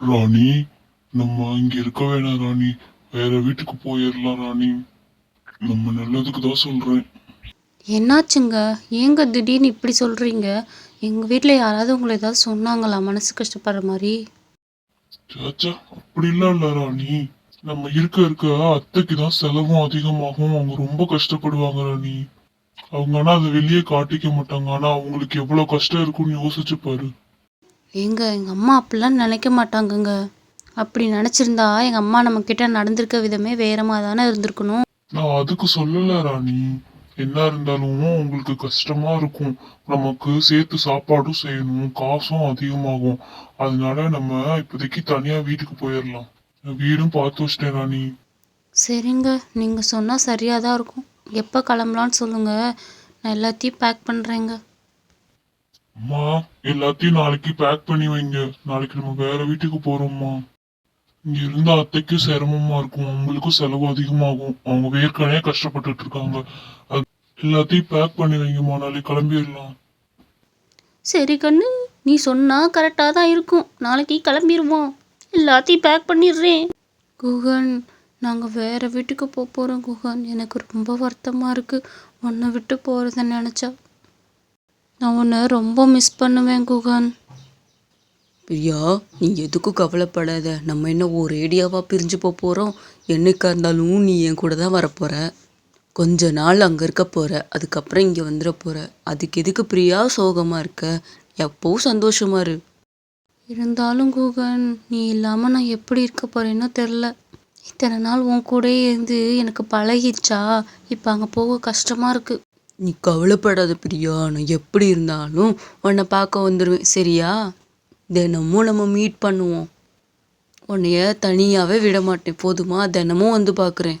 ராணி நம்ம இங்க இருக்க வேணாம் ராணி. வேற வீட்டுக்கு போயிடலாம் ராணி. நம்ம நல்லதுக்கு தான் சொல்றேன். என்னாச்சுங்க? ஏங்க திடீர்னு இப்படி சொல்கிறீங்க எங்கள் வீட்டில் யாராவது உங்களை ஏதாவது சொன்னாங்களா? மனசு கஷ்டப்படுற மாதிரி. சாச்சா அப்படிலாம் இல்ல ராணி. நம்ம இருக்க இருக்க அத்தைக்கு தான் செலவும் அதிகமாகும். அவங்க ரொம்ப கஷ்டப்படுவாங்க ராணி. அவங்க ஆனா அதை வெளியே காட்டிக்க மாட்டாங்க. ஆனா அவங்களுக்கு எவ்வளவு கஷ்டம் இருக்கும்னு யோசிச்சு பாரு. ஏங்க எங்கள் அம்மா அப்படிலாம் நினைக்க மாட்டாங்கங்க. அப்படி நினச்சிருந்தா எங்கள் அம்மா நம்மக்கிட்ட நடந்திருக்க விதமே வேறமாக தானே இருந்திருக்கணும். நான் அதுக்கு சொல்லல ராணி. என்ன இருந்தாலும் உங்களுக்கு கஷ்டமா இருக்கும். நமக்கு சேர்த்து சாப்பாடும் செய்யணும். காசும் அதிகமாகும். அதனால நம்ம இப்போதைக்கு தனியா வீட்டுக்கு போயிடலாம் வீடும் பார்த்து வச்சிட்டேன் ராணி. சரிங்க. நீங்கள் சொன்னால் சரியாக தான் இருக்கும். எப்போ கிளம்பலான்னு சொல்லுங்கள் நான் எல்லாத்தையும் பேக் பண்ணுறேங்க அம்மா எல்லாத்தையும் நாளைக்கு பேக் பண்ணி வைங்க. நாளைக்கு நம்ம வேற வீட்டுக்கு போறோம்மா இங்க இருந்த அத்தைக்கும் சிரமமா இருக்கும். அவங்களுக்கும் செலவு அதிகமாகும். அவங்க ஏற்கனவே கஷ்டப்பட்டுட்டு இருக்காங்க. அது எல்லாத்தையும் பேக் பண்ணி வைங்கம்மா. நாளைக்கு கிளம்பிடலாம். சரி கண்ணு. நீ சொன்னால் கரெக்டாக தான் இருக்கும். நாளைக்கு கிளம்பிடுவோம். எல்லாத்தையும் பேக் பண்ணிடுறேன். குகன் நாங்கள் வேறு வீட்டுக்கு போக போகிறோம் குகன். எனக்கு ரொம்ப வருத்தமாக இருக்குது உன்னை விட்டு போகிறத நினச்சா. நான் உன்னை ரொம்ப மிஸ் பண்ணுவேன் குகன். பிரியா நீ எதுக்கும் கவலைப்படாத. நம்ம என்ன ஒரேடியாவாக பிரிஞ்சு போக போகிறோம் என்னைக்கா இருந்தாலும் நீ என் கூட தான் வரப்போகிற கொஞ்ச நாள் அங்கே இருக்க போகிற அதுக்கப்புறம் இங்கே வந்துட போகிற அதுக்கு எதுக்கு பிரியா சோகமாக இருக்க? எப்பவும் சந்தோஷமா இரு. இருந்தாலும் குகன் நீ இல்லாமல் நான் எப்படி இருக்க போகிறேன்னோ தெரில. இத்தனை நாள் உன் கூடயே இருந்து எனக்கு பழகிடுச்சா? இப்போ அங்கே போக கஷ்டமாக இருக்குது நீ கவலைப்படாத பிரியா நான் எப்படி இருந்தாலும் உன்னை பார்க்க வந்துடுவேன் சரியா? தினமும் நம்ம மீட் பண்ணுவோம். உன்னைய தனியாகவே விட மாட்டேன். போதுமா? தினமும் வந்து பார்க்குறேன்.